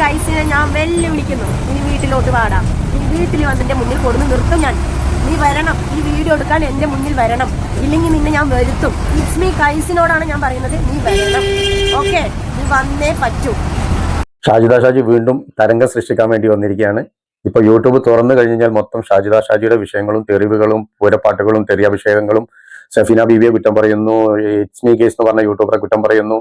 കൈസിനെ ഞാൻ വെല്ലു വിളിക്കുന്നു ഇനി വീട്ടിലോട്ട് പാടാം നീ വീട്ടിൽ വന്നിന്റെ മുന്നിൽ കൊടുന്ന് നിർത്തും ഞാൻ. നീ വരണം. ഈ വീഡിയോ എടുക്കാൻ എന്റെ മുന്നിൽ വരണം. ഇല്ലെങ്കിൽ നിന്നെ ഞാൻ വരുത്തും. ഇറ്റ്സ് മീ കൈസിനോടാണ് ഞാൻ പറയുന്നത്. നീ വരണം. ഓക്കെ നീ വന്നേ പറ്റൂ. ഷാജിദ ഷാജി വീണ്ടും തരംഗം സൃഷ്ടിക്കാൻ വേണ്ടി വന്നിരിക്കുകയാണ്. ഇപ്പൊ യൂട്യൂബ് തുറന്നു കഴിഞ്ഞാൽ മൊത്തം ഷാജിദ ഷാജിയുടെ വിഷയങ്ങളും തെറിവുകളും പൂരപ്പാട്ടുകളും തെറിയഭിഷേകങ്ങളും സഫീന ബീബിയെ കുറ്റം പറയുന്നു ഇറ്റ്സ് മീ കേസ് എന്ന് പറഞ്ഞ യൂട്യൂബറെ കുറ്റം പറയുന്നു.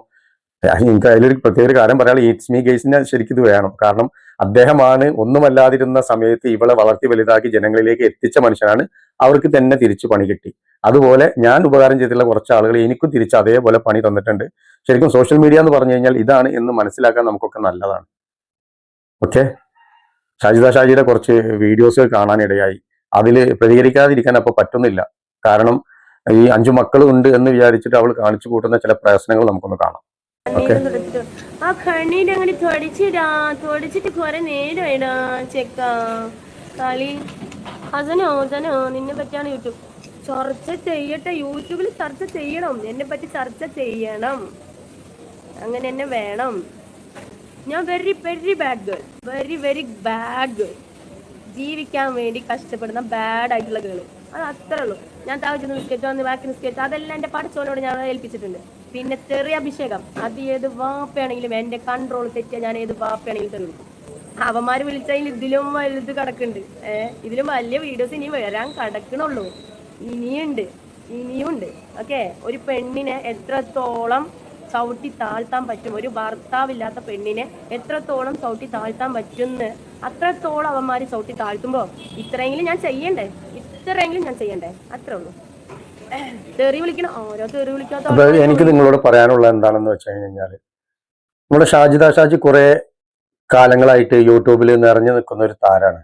എനിക്ക് അതിലൊരു പ്രത്യേക ഒരു കാര്യം പറയാനുള്ള ഇറ്റ്സ് മീ കേസിന് ശരിക്കും ഇത് വേണം. കാരണം അദ്ദേഹമാണ് ഒന്നുമല്ലാതിരുന്ന സമയത്ത് ഇവളെ വളർത്തി വലുതാക്കി ജനങ്ങളിലേക്ക് എത്തിച്ച മനുഷ്യനാണ് അവർക്ക് തന്നെ തിരിച്ചു പണി കിട്ടി. അതുപോലെ ഞാൻ ഉപകാരം ചെയ്തിട്ടുള്ള കുറച്ച് ആളുകൾ എനിക്കും തിരിച്ച് അതേപോലെ പണി തന്നിട്ടുണ്ട്. ശരിക്കും സോഷ്യൽ മീഡിയ എന്ന് പറഞ്ഞു കഴിഞ്ഞാൽ ഇതാണ് എന്ന് മനസ്സിലാക്കാൻ നമുക്കൊക്കെ നല്ലതാണ്. ഓക്കെ ഷാജിദ ഷാജിയുടെ കുറച്ച് വീഡിയോസ് കാണാനിടയായി അതിൽ പ്രതികരിക്കാതിരിക്കാൻ അപ്പൊ പറ്റുന്നില്ല. കാരണം ഈ അഞ്ചു മക്കളും ഉണ്ട് എന്ന് വിചാരിച്ചിട്ട് അവൾ കാണിച്ചു കൂട്ടുന്ന ചില പ്രയത്നങ്ങൾ നമുക്കൊന്ന് കാണാം. ആ കണ്ണീര് അങ്ങനെ തുടച്ചിടാ തുടച്ചിട്ട് കുറെ ഇടാ ചെക്ക. കളി. ഹസനോ ഹസനോ നിന്നെ പറ്റിയാണ് യൂട്യൂബ്. ചർച്ച ചെയ്യട്ടെ യൂട്യൂബിൽ ചർച്ച ചെയ്യണം. എന്നെ പറ്റി ചർച്ച ചെയ്യണം. അങ്ങനെ എന്നെ വേണം. ഞാൻ very very bad girl very very bad girl ജീവിക്കാൻ വേണ്ടി കഷ്ടപ്പെടുന്ന ബാഡ് ആയിട്ടുള്ള ഗേൾ അത് അത്രേ ഉള്ളൂ. ഞാൻ താഴ്ച നിസ്കേറ്റ് വന്ന് ബാക്കി നിസ്കേറ്റ് അതെല്ലാം എന്റെ പഠിച്ചവനോട് ഞാൻ ഏൽപ്പിച്ചിട്ടുണ്ട്. പിന്നെ ചെറിയ അഭിഷേകം. അത് ഏത് വാപ്പയാണെങ്കിലും എന്റെ കൺട്രോൾ തെറ്റിയ ഞാൻ ഏത് വാപ്പയാണെങ്കിലും തെളിവും അവന്മാര് വിളിച്ചതിൽ ഇതിലും വലുത് കിടക്കുന്നുണ്ട്. ഏഹ് ഇതിലും വലിയ വീഡിയോസ് ഇനി വരാൻ കിടക്കണുള്ളൂ. ഇനിയുണ്ട് ഇനിയുണ്ട്. ഓക്കെ ഒരു പെണ്ണിനെ എത്രത്തോളം ചവിട്ടി താഴ്ത്താൻ പറ്റും? ഒരു ഭർത്താവില്ലാത്ത പെണ്ണിനെ എത്രത്തോളം ചവിട്ടി താഴ്ത്താൻ പറ്റുമെന്ന് അത്രത്തോളം അവന്മാര് ചവിട്ടി താഴ്ത്തുമ്പോ ഇത്രയെങ്കിലും ഞാൻ ചെയ്യണ്ടേ? ഇത്രയെങ്കിലും ഞാൻ ചെയ്യണ്ടേ? അത്രേ ഉള്ളൂ. തെറി വിളിക്കണം ഓരോ തെറി വിളിക്കാത്ത അപ്പൊ എനിക്ക് നിങ്ങളോട് പറയാനുള്ള എന്താണെന്ന് വെച്ച് കഴിഞ്ഞാൽ നമ്മുടെ ഷാജിദ ഷാജി കുറെ കാലങ്ങളായിട്ട് യൂട്യൂബിൽ നിറഞ്ഞു നിൽക്കുന്ന ഒരു താരാണ്.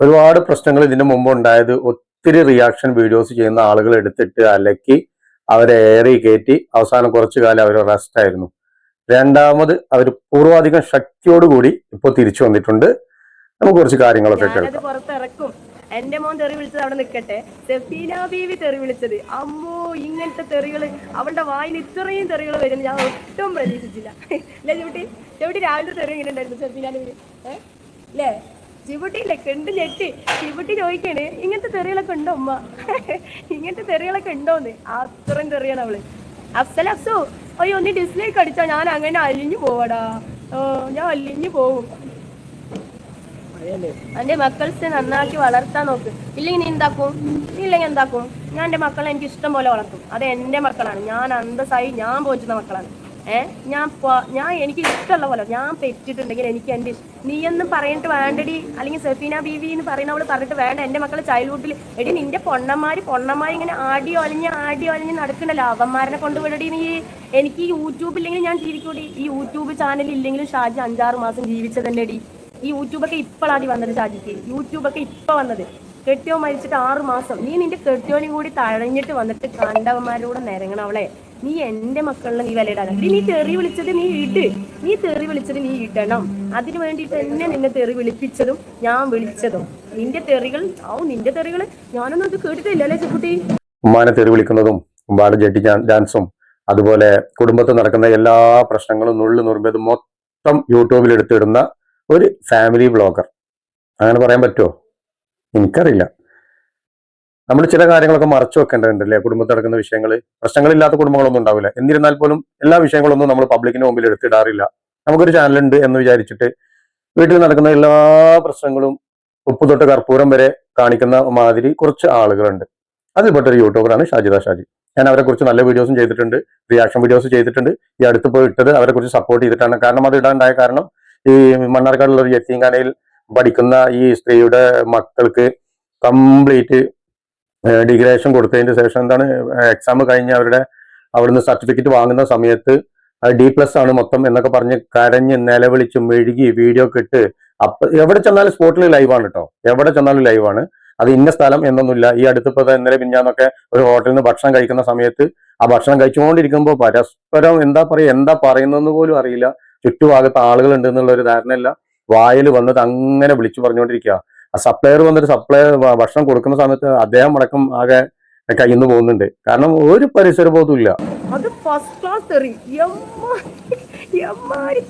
ഒരുപാട് പ്രശ്നങ്ങൾ ഇതിനു മുമ്പ് ഉണ്ടായത് ഒത്തിരി റിയാക്ഷൻ വീഡിയോസ് ചെയ്യുന്ന ആളുകൾ എടുത്തിട്ട് അലക്കി അവരെ ഏറി കയറ്റി അവസാനം കുറച്ചു കാലം അവർ റെസ്റ്റ് ആയിരുന്നു. രണ്ടാമത് അവർ പൂർവാധികം ശക്തിയോടുകൂടി ഇപ്പോൾ തിരിച്ചു വന്നിട്ടുണ്ട്. നമുക്ക് കുറച്ച് കാര്യങ്ങളൊക്കെ കേൾക്കാം. എന്റെ മോൻ തെറി വിളിച്ചത് അവിടെ നിൽക്കട്ടെ. സെഫീന ബീവി തെറി വിളിച്ചത്. അമ്മോ ഇങ്ങനത്തെ തെറികൾ. അവളുടെ വായിൽ ഇത്രയും തെറികൾ വരും ഞാൻ ഒട്ടും പ്രതീക്ഷിച്ചില്ല. അല്ലേ ചുവട്ടി ചുവട്ടി രാവിലെ തെറി ഇങ്ങനെ ഉണ്ടായിരുന്നു സെഫീന ബീവി ഏഹ് അല്ലേ ചിവുട്ടിയില്ലേ കണ്ട് ഞെട്ടി. ചിവുട്ടി ചോദിക്കണ് ഇങ്ങനത്തെ തെറികളൊക്കെ ഉണ്ടോ ഉമ്മ? ഇങ്ങനത്തെ തെറികളൊക്കെ ഉണ്ടോന്ന്. അത്രയും തെറിയാണ് അവൾ. അഫ്സൽ അഫ്സു. അയ്യോ ഒന്ന് ഡിസ്ലൈക്ക് അടിച്ചാ. ഞാൻ അങ്ങനെ അലിഞ്ഞു പോവാടാ. ഓ ഞാൻ അലിഞ്ഞു പോവും. എന്റെ മക്കൾസ് നന്നാക്കി വളർത്താൻ നോക്ക്. ഇല്ലെങ്കിൽ നീ എന്താക്കും? ഇല്ലെങ്കിൽ എന്താക്കും? ഞാൻ എന്റെ മക്കളെ എനിക്ക് ഇഷ്ടം പോലെ വളർത്തും. അത് എന്റെ മക്കളാണ്. ഞാൻ അന്തസ്സായി ഞാൻ പോറ്റുന്ന മക്കളാണ്. ഏ? ഞാൻ ഞാൻ എനിക്ക് ഇഷ്ടമുള്ള പോലെ ഞാൻ പെറ്റിട്ടുണ്ടെങ്കിൽ എനിക്ക് എന്റെ നീ എന്നും പറഞ്ഞിട്ട് വേണ്ടടി. അല്ലെങ്കിൽ സെഫീന ബീവി എന്ന് പറയുന്നവൾ പറഞ്ഞിട്ട് വേണ്ട. എന്റെ മക്കളെ ചൈൽഡ്ഹുഡിൽ എടി നിന്റെ പൊണ്ണന്മാര് പൊണ്ണന്മാര് ഇങ്ങനെ ആടി ഒലഞ്ഞ് ആടി ഒലഞ്ഞ് നടക്കണ്ടല്ലോ. അവന്മാരെ കൊണ്ടുവിടടി നീ. എനിക്ക് യൂട്യൂബ് ഇല്ലെങ്കിൽ ഞാൻ ജീവിക്കൂടി. ഈ യൂട്യൂബ് ചാനൽ ഇല്ലെങ്കിലും ഷാജി അഞ്ചാറ് മാസം ജീവിച്ചതല്ലേടി. ഈ യൂട്യൂബൊക്കെ ഇപ്പോഴാണ് വന്നത് ഷാജിക്ക്. യൂട്യൂബൊക്കെ ഇപ്പൊ വന്നത്. കെട്ടിയോ മരിച്ചിട്ട് ആറ് മാസം. നീ നിന്റെ കെട്ടിയോനും കൂടി തഴഞ്ഞിട്ട് വന്നിട്ട് കണ്ടവന്മാരോട് നിരങ്ങണം അവളെ. നീ എന്റെ മക്കളിൽ നീ വിലയിടാൻ നീ തെറി വിളിച്ചത് നീ ഇട്. നീ തെറി വിളിച്ചത് നീ ഇടണം. അതിനു വേണ്ടിയിട്ട് എന്നെ നിന്നെ തെറി വിളിപ്പിച്ചതും ഞാൻ വിളിച്ചതും. നിന്റെ തെറികൾ ഔ നിന്റെ തെറികൾ ഞാനൊന്നും അത് കേട്ടിട്ടില്ല അല്ലേ ചെക്കുട്ടി? ഉമ്മാനെ തെറി വിളിക്കുന്നതും ഉമ്മാടെ ജെട്ടി ഡാൻസും അതുപോലെ കുടുംബത്തിൽ നടക്കുന്ന എല്ലാ പ്രശ്നങ്ങളും നുള്ളു നുറുമ്പതും മൊത്തം യൂട്യൂബിൽ എടുത്തിടുന്ന ഒരു ഫാമിലി ബ്ലോഗർ അങ്ങനെ പറയാൻ പറ്റുമോ എനിക്കറിയില്ല. നമ്മൾ ചില കാര്യങ്ങളൊക്കെ മറച്ചു വെക്കേണ്ടതുണ്ട് അല്ലേ കുടുംബത്തിൽ നടക്കുന്ന വിഷയങ്ങൾ പ്രശ്നങ്ങളില്ലാത്ത കുടുംബങ്ങളൊന്നും ഉണ്ടാവില്ല. എന്നിരുന്നാൽ പോലും എല്ലാ വിഷയങ്ങളൊന്നും നമ്മൾ പബ്ലിക്കിന് മുമ്പിൽ എടുത്തിടാറില്ല. നമുക്കൊരു ചാനലുണ്ട് എന്ന് വിചാരിച്ചിട്ട് വീട്ടിൽ നടക്കുന്ന എല്ലാ പ്രശ്നങ്ങളും ഉപ്പ് തൊട്ട് കർപ്പൂരം വരെ കാണിക്കുന്ന മാതിരി കുറച്ച് ആളുകളുണ്ട്. അതിൽപ്പെട്ടൊരു യൂട്യൂബറാണ് ഷാജിദ ഷാജി. ഞാൻ അവരെ കുറിച്ച് നല്ല വീഡിയോസും ചെയ്തിട്ടുണ്ട് റിയാക്ഷൻ വീഡിയോസ് ചെയ്തിട്ടുണ്ട്. ഈ അടുത്ത് പോയി ഇട്ടത് അവരെ കുറിച്ച് സപ്പോർട്ട് ചെയ്തിട്ടാണ്. കാരണം അത് ഇടാണ്ടായ കാരണം ഈ മണ്ണാർക്കാടുള്ള ഒരു യത്തീങ്കാനയിൽ പഠിക്കുന്ന ഈ സ്ത്രീയുടെ മക്കൾക്ക് കംപ്ലീറ്റ് ഡിഗ്രേഷൻ കൊടുത്തതിന് ശേഷം എന്താണ് എക്സാം കഴിഞ്ഞ് അവരുടെ അവിടുന്ന് സർട്ടിഫിക്കറ്റ് വാങ്ങുന്ന സമയത്ത് ഡി പ്ലസ് ആണ് മൊത്തം എന്നൊക്കെ പറഞ്ഞ് കരഞ്ഞ് നിലവിളിച്ച് മെഴുകി വീഡിയോ കിട്ട് അപ്പൊ എവിടെ ചെന്നാലും സ്പോട്ടിൽ ലൈവാണ് കേട്ടോ എവിടെ ചെന്നാലും ലൈവാണ് അത് ഇന്ന സ്ഥലം എന്നൊന്നുമില്ല. ഈ അടുത്തിപ്പോ ഇന്നലെ പിന്നാന്നൊക്കെ ഒരു ഹോട്ടലിൽ നിന്ന് ഭക്ഷണം കഴിക്കുന്ന സമയത്ത് ആ ഭക്ഷണം കഴിച്ചുകൊണ്ടിരിക്കുമ്പോൾ പരസ്പരം എന്താ പറയുക എന്താ പറയുന്നതെന്ന് പോലും അറിയില്ല. ചുറ്റുഭാഗത്ത് ആളുകൾ ഉണ്ട് ഒരു ധാരണയല്ല. വായിൽ വന്നത് അങ്ങനെ വിളിച്ചു പറഞ്ഞുകൊണ്ടിരിക്കുക. ആ സപ്ലയർ വന്നിട്ട് സപ്ലൈ ഭക്ഷണം കൊടുക്കുന്ന സമയത്ത് അദ്ദേഹം അടക്കം ആകെ കയ്യിൽ നിന്ന് പോകുന്നുണ്ട്. കാരണം ഒരു പരിസര ബോധവും ഇല്ല അത് ഫസ്റ്റ് ക്ലാസ് തെറി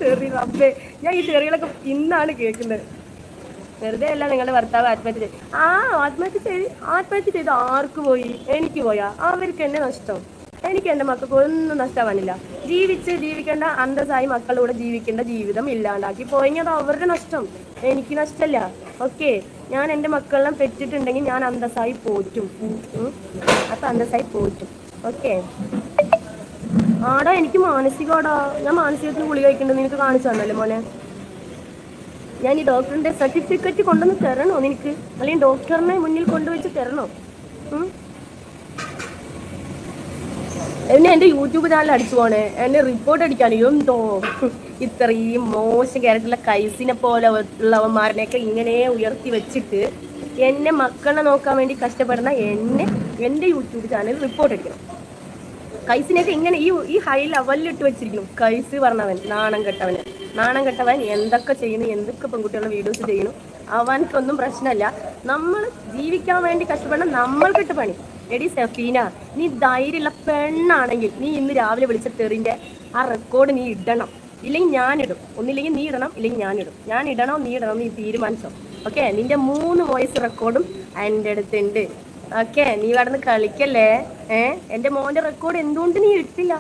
തെറി ഞാൻ ഈ തെറികളൊക്കെ ഇന്നാണ് കേൾക്കുന്നത്. വെറുതെ അല്ല നിങ്ങളുടെ ഭർത്താവ് ആത്മഹത്യ ചെയ്ത്. ആ ആത്മഹത്യ ചെയ്ത് ആത്മഹത്യ ചെയ്ത് ആർക്ക് പോയി? എനിക്ക് പോയാ? അവർക്ക് എന്നെ നഷ്ടം. എനിക്ക് എന്റെ മക്കൾക്ക് ഒന്നും നഷ്ടമാവാനില്ല ജീവിച്ച് ജീവിക്കേണ്ട അന്തസ്സായി മക്കളുടെ ജീവിക്കേണ്ട ജീവിതം ഇല്ലാണ്ടാക്കി പോയെങ്കിൽ അത് അവരുടെ നഷ്ടം. എനിക്ക് നഷ്ടമല്ല ഓക്കെ ഞാൻ എന്റെ മക്കളെല്ലാം പെറ്റിട്ടുണ്ടെങ്കിൽ ഞാൻ അന്തസ്സായി പോറ്റും. അപ്പൊ അന്തസ്സായി പോറ്റും. ഓക്കെ. ആടാ എനിക്ക് മാനസികമാടാ ഞാൻ മാനസികത്തിന് ഗുളി കഴിക്കേണ്ടത് നിനക്ക് കാണിച്ചു തന്നല്ലേ മോനെ? ഞാൻ ഈ ഡോക്ടറിന്റെ സർട്ടിഫിക്കറ്റ് കൊണ്ടുവന്ന് തരണോ നിനക്ക്? അല്ലെങ്കിൽ ഡോക്ടറിനെ മുന്നിൽ കൊണ്ടുവച്ച് തരണോ? എന്നെ എന്റെ യൂട്യൂബ് ചാനൽ അടിച്ചു പോണേ. എന്നെ റിപ്പോർട്ട് അടിക്കാൻ എന്തോ. ഇത്രയും മോശം കേരളത്തിലെ കൈസിനെ പോലെ ഉള്ളവന്മാരനെയൊക്കെ ഇങ്ങനെ ഉയർത്തി വെച്ചിട്ട് എന്നെ മക്കളെ നോക്കാൻ വേണ്ടി കഷ്ടപ്പെടുന്ന എന്നെ എന്റെ യൂട്യൂബ് ചാനൽ റിപ്പോർട്ട് അടിക്കണം. കൈസിനെയൊക്കെ ഇങ്ങനെ ഈ ഈ ഹൈ ലെവലിൽ ഇട്ട് വെച്ചിരിക്കുന്നു. കൈസ് പറഞ്ഞവൻ നാണം കെട്ടവന് നാണം കെട്ടവൻ എന്തൊക്കെ ചെയ്യുന്നു എന്തൊക്കെ പെൺകുട്ടികളുടെ വീഡിയോസ് ചെയ്യുന്നു അവനക്കൊന്നും പ്രശ്നമല്ല. നമ്മൾ ജീവിക്കാൻ വേണ്ടി കഷ്ടപ്പെടണം നമ്മൾക്കിട്ട് പണി. എടി സഫീന നീ ധൈര്യമുള്ള പെണ്ണാണെങ്കിൽ നീ ഇന്ന് രാവിലെ വിളിച്ച തെറിന്റെ ആ റെക്കോർഡ് നീ ഇടണം. ഇല്ലെങ്കിൽ ഞാനിടും ഒന്നില്ലെങ്കിൽ നീ ഇടണം ഇല്ലെങ്കിൽ ഞാനിടും ഞാൻ ഇടണോ നീ ഇടണം നീ തീരുമാനിച്ചോ. ഓക്കെ നിന്റെ മൂന്ന് വോയിസ് റെക്കോർഡും എന്റെ അടുത്തുണ്ട്. ഓക്കെ നീ കടന്ന് കളിക്കല്ലേ? ഏ? എന്റെ മോന്റെ റെക്കോർഡ് എന്തുകൊണ്ട് നീ ഇട്ടില്ല?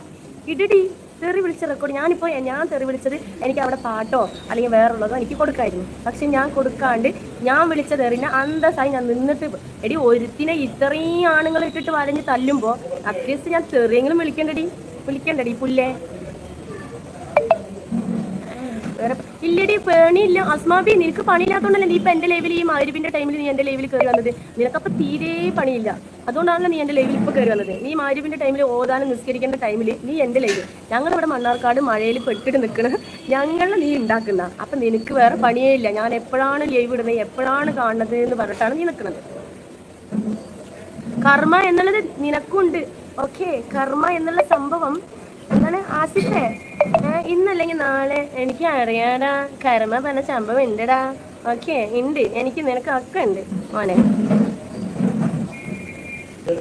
ഇടടി തെറി വിളിച്ച റെക്കോർഡ് ഞാനിപ്പോൾ ഞാൻ തെറി വിളിച്ചത് എനിക്ക് അവിടെ പാട്ടോ അല്ലെങ്കിൽ വേറുള്ളതോ എനിക്ക് കൊടുക്കായിരുന്നു. പക്ഷെ ഞാൻ കൊടുക്കാണ്ട് ഞാൻ വിളിച്ച തെറിനെ അന്തസ്സായി ഞാൻ നിന്നിട്ട് എടി ഒരുത്തിനെ ഇത്രയും ആണുങ്ങൾ ഇട്ടിട്ട് വരഞ്ഞ് തല്ലുമ്പോൾ അറ്റ്ലീസ്റ്റ് ഞാൻ തെറിയെങ്കിലും വിളിക്കണ്ടടി. വിളിക്കണ്ടടി പുല്ലേ. വേറെ ഇല്ലടി പേണിയില്ല അസ്മാബി നിനക്ക് പണിയില്ലാത്തതുകൊണ്ടല്ലേ നീ ഇപ്പൊ എന്റെ ലെവലിൽ ഈ മാരുവിന്റെ ടൈമിൽ നീ എന്റെ ലെവലിൽ കയറി വന്നത്? നിനക്കപ്പൊ തീരെ പണിയില്ല. അതുകൊണ്ടാണല്ലോ നീ എന്റെ ലൈവിൽ ഇപ്പൊ കയറി വന്നത്. നീ മാരുവിന്റെ ടൈമിൽ ഓതാനും നിസ്കരിക്കേണ്ട ടൈമിൽ നീ എന്റെ ലൈവ് ഞങ്ങൾ ഇവിടെ മണ്ണാർക്കാട് മഴയിൽ പെട്ടിട്ട് നിൽക്കണ ഞങ്ങൾ നീ ഉണ്ടാക്കുന്ന അപ്പൊ നിനക്ക് വേറെ പണിയേ ഇല്ല. ഞാൻ എപ്പോഴാണ് ലൈവ് ഇടുന്നത് എപ്പോഴാണ് കാണുന്നത് എന്ന് പറഞ്ഞിട്ടാണ് നീ നിൽക്കുന്നത് കർമ്മ എന്നുള്ളത് നിനക്കുണ്ട്. ഓക്കെ കർമ്മ എന്നുള്ള സംഭവം എന്താണ്? ആസിഫേ ഇന്നല്ലെങ്കിൽ നാളെ എനിക്ക് അറിയാടാ. കരമ പറഞ്ഞ സംഭവം ഉണ്ടടാ. ഓക്കെ ഉണ്ട്. എനിക്ക് നിനക്ക് ഒക്കെ ഉണ്ട് മോനെ.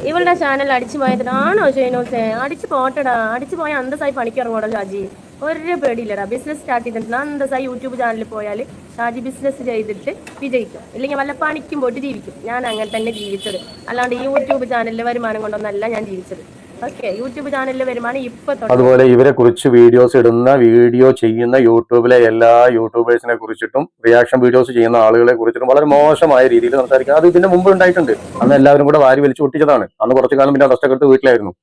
ഇവളുടെ ചാനൽ അടിച്ചു പോയതാണോ ഷെയ്നോസേ? അടിച്ചു പോട്ടടാ. അടിച്ചു പോയ അന്തസായി പണിക്കിറങ്ങോടാ ഷാജി. ഒരു പേടിയില്ലടാ. ബിസിനസ് സ്റ്റാർട്ട് ചെയ്തിട്ട് അന്തസായി യൂട്യൂബ് ചാനലിൽ പോയാൽ ഷാജി ബിസിനസ് ചെയ്തിട്ട് വിജയിക്കും. ഇല്ലെങ്കിൽ വല്ല പണിക്കും പോയിട്ട് ജീവിക്കും. ഞാൻ അങ്ങനെ തന്നെ ജീവിച്ചത്. അല്ലാണ്ട് ഈ യൂട്യൂബ് ചാനലിലെ വരുമാനം കൊണ്ടൊന്നല്ല ഞാൻ ജീവിച്ചത്. യൂട്യൂബ് ചാനലിലെ വരുമാനം ഇപ്പൊ അതുപോലെ ഇവരെ കുറിച്ച് വീഡിയോസ് ഇടുന്ന വീഡിയോ ചെയ്യുന്ന യൂട്യൂബിലെ എല്ലാ യൂട്യൂബേഴ്സിനെ കുറിച്ചിട്ടും റിയാക്ഷൻ വീഡിയോസ് ചെയ്യുന്ന ആളുകളെ കുറിച്ചിട്ടും വളരെ മോശമായ രീതിയിൽ സംസാരിക്കുക അത് ഇതിന്റെ മുമ്പ് ഉണ്ടായിട്ടുണ്ട്. അന്ന് എല്ലാവരും കൂടെ വാരി വലിച്ചു ഒട്ടിച്ചതാണ് അന്ന് കുറച്ചു കാലം പിന്നെ റെസ്റ്റ് വീട്ടിലായിരുന്നു.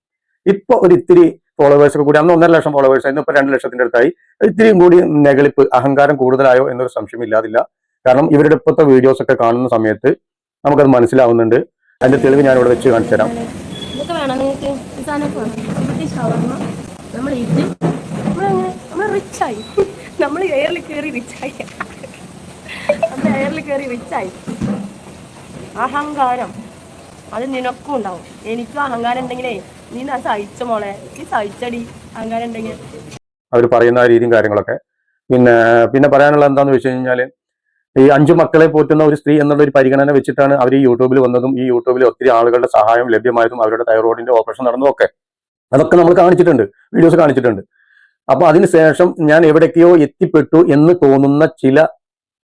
ഇപ്പൊ ഒരു ഇത്തിരി ഫോളോവേഴ്സ് ഒക്കെ കൂടി അന്ന് ഒന്നര ലക്ഷം ഫോളോവേഴ്സ് ആയിരുന്നു ഇപ്പൊ രണ്ട് ലക്ഷത്തിന്റെ അടുത്തായി. ഇത്തിരിയും കൂടി നെഗളിപ്പ് അഹങ്കാരം കൂടുതലായോ എന്നൊരു സംശയം ഇല്ലാതില്ല. കാരണം ഇവരുടെ ഇപ്പോഴത്തെ വീഡിയോസ് ഒക്കെ കാണുന്ന സമയത്ത് നമുക്കത് മനസ്സിലാവുന്നുണ്ട്. അതിന്റെ തെളിവ് ഞാൻ ഇവിടെ വെച്ച് കാണിച്ചു തരാം സാധനമൊക്കെ വേണം ഇവിടുത്തെ ഷവർമ്മ നമ്മൾ ഇത് നമ്മളങ്ങനെ നമ്മൾ റിച്ചായി നമ്മൾ എയറിൽ കയറി റിച്ചായി നമ്മൾ എയറിൽ കയറി റിച്ചായി അഹങ്കാരം. അത് നിനക്കും ഉണ്ടാവും. എനിക്കും അഹങ്കാരം ഉണ്ടെങ്കിലേ നീ ഞാൻ സഹിച്ച മോളെ? നീ സഹിച്ചടി. അഹങ്കാരം ഉണ്ടെങ്കിൽ അവർ പറയുന്ന രീതിയും കാര്യങ്ങളൊക്കെ. പിന്നെ പിന്നെ പറയാനുള്ളത് എന്താന്ന് വെച്ച് കഴിഞ്ഞാൽ ഈ അഞ്ചു മക്കളെ പോറ്റുന്ന ഒരു സ്ത്രീ എന്നുള്ള ഒരു പരിഗണന വെച്ചിട്ടാണ് അവർ ഈ യൂട്യൂബിൽ വന്നതും ഈ യൂട്യൂബിൽ ഒത്തിരി ആളുകളുടെ സഹായം ലഭ്യമായതും അവരുടെ തൈറോയിഡിന്റെ ഓപ്പറേഷൻ നടന്നതും ഒക്കെ. അതൊക്കെ നമ്മൾ കാണിച്ചിട്ടുണ്ട് വീഡിയോസ് കാണിച്ചിട്ടുണ്ട്. അപ്പൊ അതിനുശേഷം ഞാൻ എവിടേക്കെയോ എത്തിപ്പെട്ടു എന്ന് തോന്നുന്ന ചില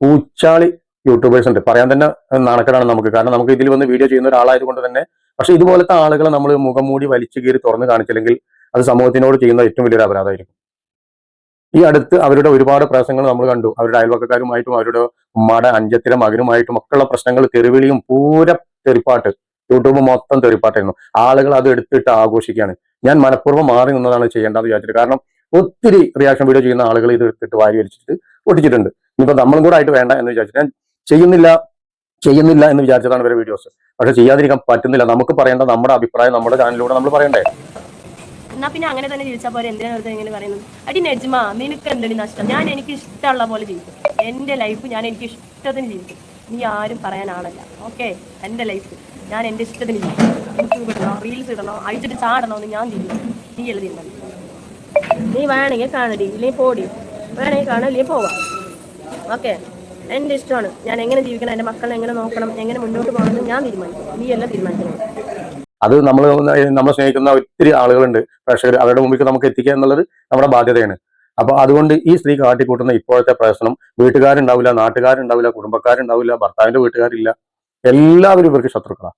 പൂച്ചാളി യൂട്യൂബേഴ്സ് ഉണ്ട്. പറയാൻ തന്നെ നാണക്കേടാണ് നമുക്ക്. കാരണം നമുക്ക് ഇതിൽ വന്ന് വീഡിയോ ചെയ്യുന്ന ഒരാളായത് കൊണ്ട് തന്നെ പക്ഷെ ഇതുപോലത്തെ ആളുകളെ നമ്മൾ മുഖം മൂടി വലിച്ചു കീറി തുറന്ന് കാണിച്ചില്ലെങ്കിൽ അത് സമൂഹത്തിനോട് ചെയ്യുന്ന ഏറ്റവും വലിയൊരു അപരാധമായിരിക്കും. ഈ അടുത്ത് അവരുടെ ഒരുപാട് പ്രശ്നങ്ങൾ നമ്മൾ കണ്ടു. അവരുടെ അയൽവക്കക്കാരുമായിട്ടും അവരുടെ ഉമ്മയുടെ അഞ്ചത്തിലെ മകനുമായിട്ടും ഒക്കെയുള്ള പ്രശ്നങ്ങൾ തെറിവിളിയും പൂര തെറിപ്പാട്ട്. യൂട്യൂബ് മൊത്തം തെറിപ്പാട്ടായിരുന്നു. ആളുകൾ അത് എടുത്തിട്ട് ആഘോഷിക്കുകയാണ്. ഞാൻ മനഃപൂർവം മാറി നിന്നതാണ് ചെയ്യേണ്ടതെന്ന് വിചാരിച്ചിട്ട്. കാരണം ഒത്തിരി റിയാക്ഷൻ വീഡിയോ ചെയ്യുന്ന ആളുകൾ ഇത് എടുത്തിട്ട് വാരി വലിച്ചിട്ട് ഒട്ടിച്ചിട്ടുണ്ട് ഇനിയിപ്പോ നമ്മളും കൂടെ ആയിട്ട് വേണ്ട എന്ന് വിചാരിച്ചിട്ട് ഞാൻ ചെയ്യുന്നില്ല ചെയ്യുന്നില്ല എന്ന് വിചാരിച്ചതാണ് ഇവരുടെ വീഡിയോസ് പക്ഷെ ചെയ്യാതിരിക്കാൻ പറ്റുന്നില്ല. നമുക്ക് പറയേണ്ട നമ്മുടെ അഭിപ്രായം നമ്മുടെ ചാനലിലൂടെ നമ്മൾ പറയണ്ടേ? എന്നാ പിന്നെ അങ്ങനെ തന്നെ ജീവിച്ചാൽ പോലെ എന്തിനാ വെറുതെ ഇങ്ങനെ പറയുന്നത്? അടി നെജ്മ നിനക്ക് എന്തെടി നഷ്ടം? ഞാൻ എനിക്ക് ഇഷ്ടമുള്ള പോലെ ജീവിക്കും. എന്റെ ലൈഫ് ഞാൻ എനിക്ക് ഇഷ്ടത്തിന് ജീവിക്കും. നീ ആരും പറയാൻ ആളല്ല. ഓക്കെ എന്റെ ലൈഫ് ഞാൻ എന്റെ ഇഷ്ടത്തിന് ജീവിക്കും. യൂട്യൂബ് ഇടണോ റീൽസ് ഇടണോ അഴിച്ചിട്ട് ചാടണോ എന്ന് ഞാൻ തീരുമാനിക്കും നീ അല്ല തീരുമാനിക്കും നീ വേണമെങ്കിൽ കാണടി ഇല്ലെങ്കിൽ പോടി. വേണമെങ്കിൽ കാണാം ഇല്ലെങ്കിൽ പോവാം. ഓക്കെ എന്റെ ഇഷ്ടമാണ്. ഞാൻ എങ്ങനെ ജീവിക്കണം എന്റെ മക്കളെ എങ്ങനെ നോക്കണം എങ്ങനെ മുന്നോട്ട് പോകണം എന്ന് ഞാൻ തീരുമാനിക്കും. നീ എല്ലാം തീരുമാനിക്കുന്നത്? അത് നമ്മൾ നമ്മൾ സ്നേഹിക്കുന്ന ഒത്തിരി ആളുകളുണ്ട് പ്രേക്ഷകർ അവരുടെ മുമ്പിൽ നമുക്ക് എത്തിക്കുക എന്നുള്ളത് നമ്മുടെ ബാധ്യതയാണ്. അപ്പൊ അതുകൊണ്ട് ഈ സ്ത്രീ കാട്ടിക്കൂട്ടുന്ന ഇപ്പോഴത്തെ പ്രശ്നം വീട്ടുകാരുണ്ടാവില്ല നാട്ടുകാരുണ്ടാവില്ല കുടുംബക്കാരുണ്ടാവില്ല ഭർത്താവിന്റെ വീട്ടുകാരില്ല. എല്ലാവരും ഇവർക്ക് ശത്രുക്കളാണ്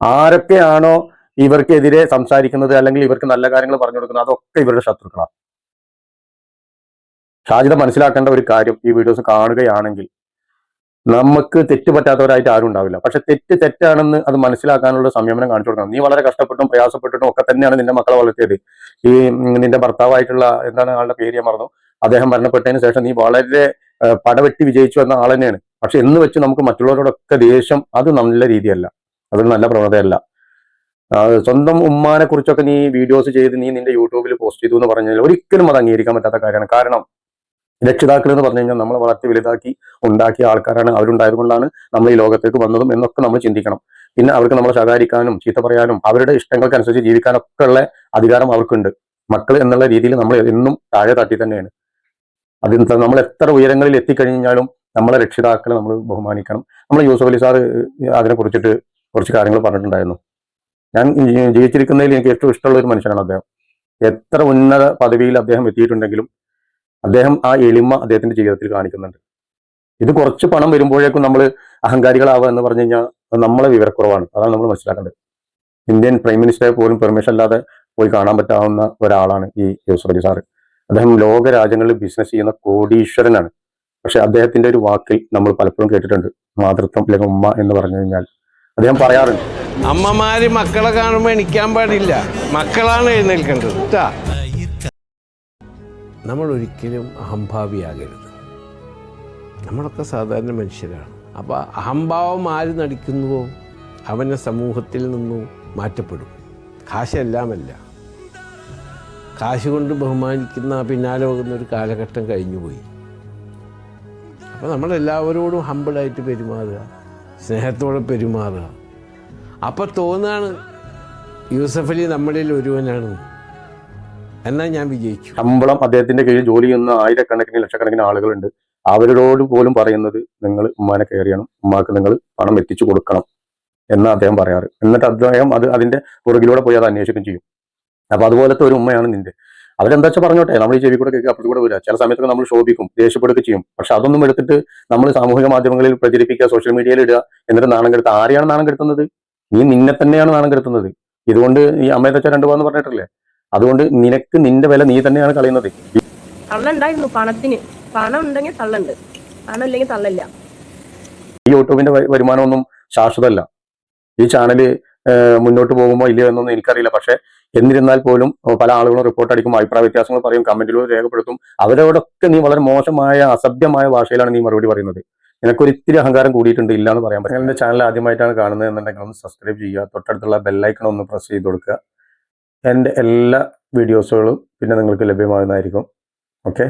ആരൊക്കെയാണോ ഇവർക്കെതിരെ സംസാരിക്കുന്നത് അല്ലെങ്കിൽ ഇവർക്ക് നല്ല കാര്യങ്ങൾ പറഞ്ഞു കൊടുക്കുന്നത് അതൊക്കെ ഇവരുടെ ശത്രുക്കളാണ് ഷാജിത മനസ്സിലാക്കേണ്ട ഒരു കാര്യം ഈ വീഡിയോസ് കാണുകയാണെങ്കിൽ നമുക്ക് തെറ്റ് പറ്റാത്തവരായിട്ട് ആരും ഉണ്ടാവില്ല. പക്ഷെ തെറ്റ് തെറ്റാണെന്ന് അത് മനസ്സിലാക്കാനുള്ള സംയമനം കാണിച്ചു കൊടുക്കണം. നീ വളരെ കഷ്ടപ്പെട്ടും പ്രയാസപ്പെട്ടിട്ടും ഒക്കെ തന്നെയാണ് നിന്റെ മക്കളെ വളർത്തിയത്. ഈ നിന്റെ ഭർത്താവായിട്ടുള്ള എന്താണ് ആളുടെ പേര് ഞാൻ മറന്നു. അദ്ദേഹം മരണപ്പെട്ടതിന് ശേഷം നീ വളരെ പടവെട്ടി വിജയിച്ചു എന്ന ആൾ തന്നെയാണ്. പക്ഷെ എന്ന് വെച്ച് നമുക്ക് മറ്റുള്ളവരോടൊക്കെ ദേഷ്യം അത് നല്ല രീതിയല്ല. അതൊരു നല്ല പ്രവണതയല്ല. സ്വന്തം ഉമ്മാനെ കുറിച്ചൊക്കെ നീ വീഡിയോസ് ചെയ്ത് നീ നിന്റെ യൂട്യൂബിൽ പോസ്റ്റ് ചെയ്തു എന്ന് പറഞ്ഞാൽ ഒരിക്കലും അത് അംഗീകരിക്കാൻ പറ്റാത്ത കാര്യമാണ്. കാരണം രക്ഷിതാക്കൾ എന്ന് പറഞ്ഞു കഴിഞ്ഞാൽ നമ്മളെ വളർത്തി വലുതാക്കി ഉണ്ടാക്കിയ ആൾക്കാരാണ് അവരുണ്ടായത് കൊണ്ടാണ് നമ്മൾ ഈ ലോകത്തേക്ക് വന്നതും എന്നൊക്കെ നമ്മൾ ചിന്തിക്കണം. പിന്നെ അവർക്ക് നമ്മളെ ശകാരിക്കാനും ചീത്ത പറയാനും അവരുടെ ഇഷ്ടങ്ങൾക്കനുസരിച്ച് ജീവിക്കാനൊക്കെ ഉള്ള അധികാരം അവർക്കുണ്ട്. മക്കൾ എന്നുള്ള രീതിയിൽ നമ്മൾ എന്നും താഴെ തട്ടി തന്നെയാണ്. അത് നമ്മൾ എത്ര ഉയരങ്ങളിൽ എത്തിക്കഴിഞ്ഞാലും നമ്മളെ രക്ഷിതാക്കളെ നമ്മൾ ബഹുമാനിക്കണം. നമ്മൾ യൂസഫ് അലി സാർ അതിനെ കുറിച്ചിട്ട് കുറച്ച് കാര്യങ്ങൾ പറഞ്ഞിട്ടുണ്ടായിരുന്നു. ഞാൻ ജീവിച്ചിരിക്കുന്നതിൽ എനിക്ക് ഏറ്റവും ഇഷ്ടമുള്ള ഒരു മനുഷ്യനാണ് അദ്ദേഹം. എത്ര ഉന്നത പദവിയിൽ അദ്ദേഹം എത്തിയിട്ടുണ്ടെങ്കിലും അദ്ദേഹം ആ എളിമ അദ്ദേഹത്തിന്റെ ജീവിതത്തിൽ കാണിക്കുന്നുണ്ട്. ഇത് കുറച്ച് പണം വരുമ്പോഴേക്കും നമ്മൾ അഹങ്കാരികളാവുക എന്ന് പറഞ്ഞു കഴിഞ്ഞാൽ നമ്മളെ വിവരക്കുറവാണ്. അതാണ് നമ്മൾ മനസ്സിലാക്കേണ്ടത്. ഇന്ത്യൻ പ്രൈം മിനിസ്റ്ററെ പോലും പെർമിഷൻ അല്ലാതെ പോയി കാണാൻ പറ്റാവുന്ന ഒരാളാണ് ഈ യൂസഫ് സാറ്. അദ്ദേഹം ലോക രാജ്യങ്ങളിൽ ബിസിനസ് ചെയ്യുന്ന കോടീശ്വരനാണ്. പക്ഷെ അദ്ദേഹത്തിന്റെ ഒരു വാക്കിൽ നമ്മൾ പലപ്പോഴും കേട്ടിട്ടുണ്ട്. മാതൃത്വം അല്ലെങ്കിൽ ഉമ്മ എന്ന് പറഞ്ഞു കഴിഞ്ഞാൽ. അദ്ദേഹം പറയാറുണ്ട്. അമ്മമാര് മക്കളെ കാണുമ്പോൾ എണിക്കാൻ പാടില്ല. മക്കളാണ് എഴുന്നേൽക്കേണ്ടത്. നമ്മൾ ഒരിക്കലും അഹംഭാവിയാകരുത്. നമ്മളൊക്കെ സാധാരണ മനുഷ്യരാണ്. അപ്പോൾ അഹംഭാവം ആര് നടിക്കുന്നുവോ അവനെ സമൂഹത്തിൽ നിന്നും മാറ്റപ്പെടും. കാശെല്ലാമല്ല. കാശ് കൊണ്ട് ബഹുമാനിക്കുന്ന പിന്നാലെ പോകുന്ന ഒരു കാലഘട്ടം കഴിഞ്ഞുപോയി. അപ്പോൾ നമ്മളെല്ലാവരോടും ഹമ്പിളായിട്ട് പെരുമാറുക സ്നേഹത്തോടെ പെരുമാറുക. അപ്പോൾ തോന്നുകയാണ് യൂസഫലി നമ്മളിൽ ഒരുവനാണ്. എന്നാൽ ഞാൻ വിജയിച്ചു. ശമ്പളം അദ്ദേഹത്തിന്റെ കീഴിൽ ജോലി ചെയ്യുന്ന ആയിരക്കണക്കിന് ലക്ഷക്കണക്കിന് ആളുകളുണ്ട്. അവരോട് പോലും പറയുന്നത് നിങ്ങൾ ഉമ്മാനെ കയറിയണം ഉമ്മാക്ക് നിങ്ങൾ പണം എത്തിച്ചു കൊടുക്കണം എന്ന് അദ്ദേഹം പറയാറ്. എന്നിട്ട് അദ്ദേഹം അത് അതിന്റെ പുറകിലൂടെ പോയി അത് അന്വേഷിക്കുകയും ചെയ്യും. അപ്പൊ അതുപോലത്തെ ഒരു ഉമ്മയാണ് നിന്റെ. അവരെന്താ വെച്ചാൽ പറഞ്ഞോട്ടെ? നമ്മൾ ഈ ചെവി കൂടെ കേൾക്കുക അപ്പുറത്ത് കൂടെ വരിക. ചില സമയത്തൊക്കെ നമ്മൾ ശോഭിക്കും ദേഷ്യപ്പെടുകയൊക്കെ ചെയ്യും. പക്ഷെ അതൊന്നും എടുത്തിട്ട് നമ്മൾ സാമൂഹിക മാധ്യമങ്ങളിൽ പ്രചരിപ്പിക്കുക സോഷ്യൽ മീഡിയയിൽ ഇടുക എന്നിട്ട് നാണം കെടുത്തുക ആരെയാണ് നാണം കെടുത്തുന്നത്? നീ നിന്നെ തന്നെയാണ് നാണം കെടുത്തുന്നത്. ഇതുകൊണ്ട് ഈ അമ്മയെ തച്ച രണ്ടു പോകാന്ന് പറഞ്ഞിട്ടില്ലേ? അതുകൊണ്ട് നിനക്ക് നിന്റെ വില നീ തന്നെയാണ് കളയുന്നത്. തള്ളുണ്ടായിരുന്നു പണത്തിന്. പണം ഉണ്ടെങ്കിൽ തള്ളുണ്ട്. പണം ഇല്ലെങ്കിൽ തള്ളല്ല ഈ യൂട്യൂബിന്റെ വരുമാനമൊന്നും ശാശ്വതമല്ല. ഈ ചാനൽ മുന്നോട്ട് പോകുമോ ഇല്ലയോ എന്നൊന്നും എനിക്കറിയില്ല. പക്ഷെ എന്നിരുന്നാൽ പോലും പല ആളുകളും റിപ്പോർട്ട് അടിക്കും അഭിപ്രായ വ്യത്യാസങ്ങൾ പറയും കമന്റിലൂടെ രേഖപ്പെടുത്തും. അവരോടൊക്കെ നീ വളരെ മോശമായ അസഭ്യമായ ഭാഷയിലാണ് നീ മറുപടി പറയുന്നത്. നിനക്കൊരു ഇത്തിരി അഹങ്കാരം കൂടിയിട്ടുണ്ട് ഇല്ല എന്ന് പറയാൻ പറ്റും എന്റെ ചാനൽ ആദ്യമായിട്ടാണ് കാണുന്നത് എന്നുണ്ടെങ്കിൽ ഒന്ന് സബ്സ്ക്രൈബ് ചെയ്യുക. തൊട്ടടുത്തുള്ള ബെല്ലൈക്കൺ ഒന്ന് പ്രസ് ചെയ്ത് കൊടുക്കുക. എന്റെ എല്ലാ വീഡിയോസുകളും പിന്നെ നിങ്ങൾക്ക് ലഭ്യമാകുന്നതായിരിക്കും. ഓക്കെ?